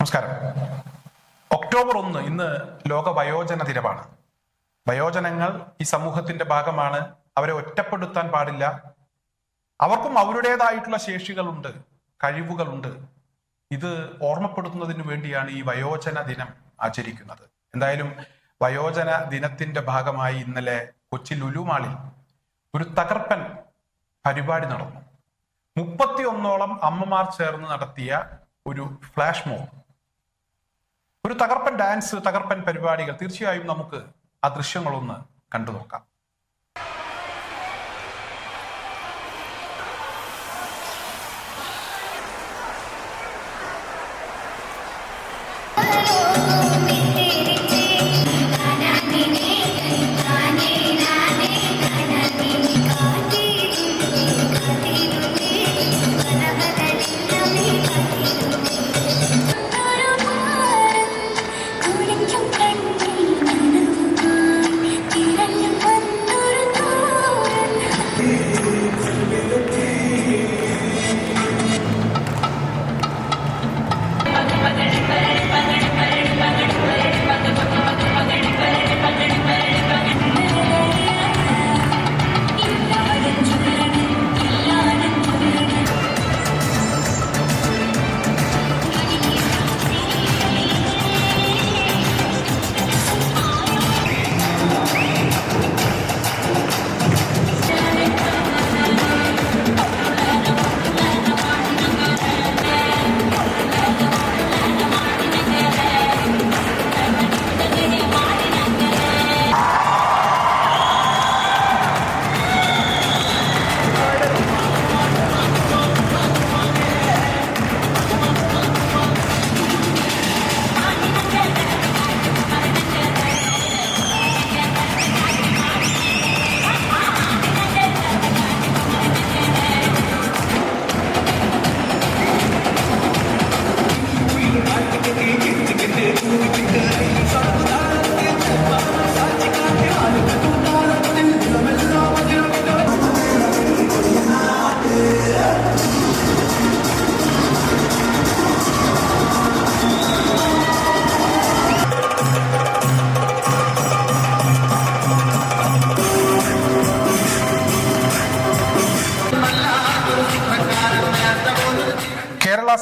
നമസ്കാരം. ഒക്ടോബർ ഒന്ന് ഇന്ന് ലോക വയോജന ദിനമാണ്. വയോജനങ്ങൾ ഈ സമൂഹത്തിന്റെ ഭാഗമാണ്. അവരെ ഒറ്റപ്പെടുത്താൻ പാടില്ല. അവർക്കും അവരുടേതായിട്ടുള്ള ശേഷികളുണ്ട് കഴിവുകളുണ്ട്. ഇത് ഓർമ്മപ്പെടുത്തുന്നതിന് വേണ്ടിയാണ് ഈ വയോജന ദിനം ആചരിക്കുന്നത്. എന്തായാലും വയോജന ദിനത്തിന്റെ ഭാഗമായി ഇന്നലെ കൊച്ചി ലുലുമാളിൽ ഒരു തകർപ്പൻ പരിപാടി നടന്നു. മുപ്പത്തി ഒന്നോളം അമ്മമാർ ചേർന്ന് നടത്തിയ ഒരു ഫ്ലാഷ് മോബ്. ഒരു തകർപ്പൻ ഡാൻസ് തകർപ്പൻ പരിപാടികൾ. തീർച്ചയായും നമുക്ക് ആ ദൃശ്യങ്ങളൊന്ന് കണ്ടു നോക്കാം.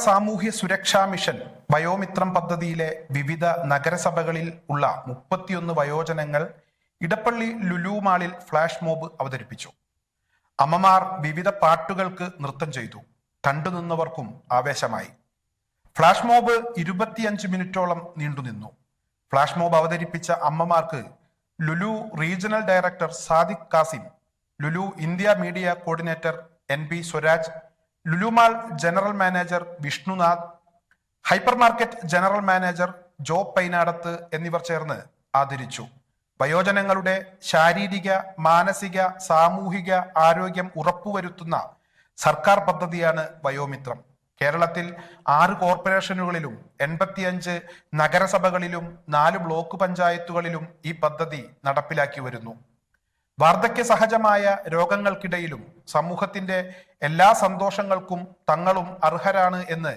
സാമൂഹ്യ സുരക്ഷാ മിഷൻ വയോമിത്രം പദ്ധതിയിലെ വിവിധ നഗരസഭകളിൽ ഉള്ള മുപ്പത്തിയൊന്ന് വയോജനങ്ങൾ ഇടപ്പള്ളി ലുലു മാളിൽ ഫ്ലാഷ് മോബ് അവതരിപ്പിച്ചു. അമ്മമാർ വിവിധ പാട്ടുകൾക്ക് നൃത്തം ചെയ്തു. കണ്ടുനിന്നവർക്കും ആവേശമായി. ഫ്ലാഷ് മോബ് ഇരുപത്തിയഞ്ച് മിനിറ്റോളം നീണ്ടുനിന്നു ഫ്ലാഷ് മോബ് അവതരിപ്പിച്ച അമ്മമാർക്ക് Lulu regional director Sadiq Kasim Lulu India media coordinator N B Swaraj Lulu Mall general manager Vishnunath hypermarket general manager Joe Painadath എന്നിവർ ചേർന്ന് ആദരിച്ചു. വയോജനങ്ങളുടെ ശാരീരിക മാനസിക സാമൂഹിക ആരോഗ്യം ഉറപ്പുവരുത്തുന്ന സർക്കാർ പദ്ധതിയാണ് വയോമിത്രം. കേരളത്തിൽ ആറ് കോർപ്പറേഷനുകളിലും എൺപത്തിയഞ്ച് നഗരസഭകളിലും നാല് ബ്ലോക്ക് പഞ്ചായത്തുകളിലും ഈ പദ്ധതി നടപ്പിലാക്കി വരുന്നു. വാർദ്ധക്യ സഹജമായ രോഗങ്ങൾക്കിടയിലും സമൂഹത്തിന്റെ എല്ലാ സന്തോഷങ്ങൾക്കും തങ്ങളും അർഹരാണ് എന്ന്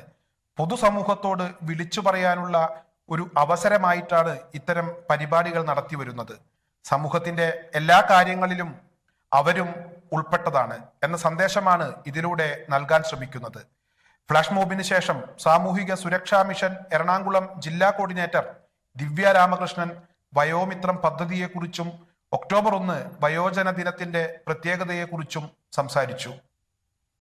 പൊതുസമൂഹത്തോട് വിളിച്ചു പറയാനുള്ള ഒരു അവസരമായിട്ടാണ് ഇത്തരം പരിപാടികൾ നടത്തി വരുന്നത്. സമൂഹത്തിന്റെ എല്ലാ കാര്യങ്ങളിലും അവരും ഉൾപ്പെട്ടതാണ് എന്ന സന്ദേശമാണ് ഇതിലൂടെ നൽകാൻ ശ്രമിക്കുന്നത്. ഫ്ലാഷ് മോബിന് ശേഷം സാമൂഹിക സുരക്ഷാ മിഷൻ എറണാകുളം ജില്ലാ കോർഡിനേറ്റർ ദിവ്യ രാമകൃഷ്ണൻ വയോമിത്രം പദ്ധതിയെക്കുറിച്ചും ഒക്ടോബർ ഒന്ന് വയോജന ദിനത്തിന്റെ പ്രത്യേകതയെക്കുറിച്ചും സംസാരിച്ചു.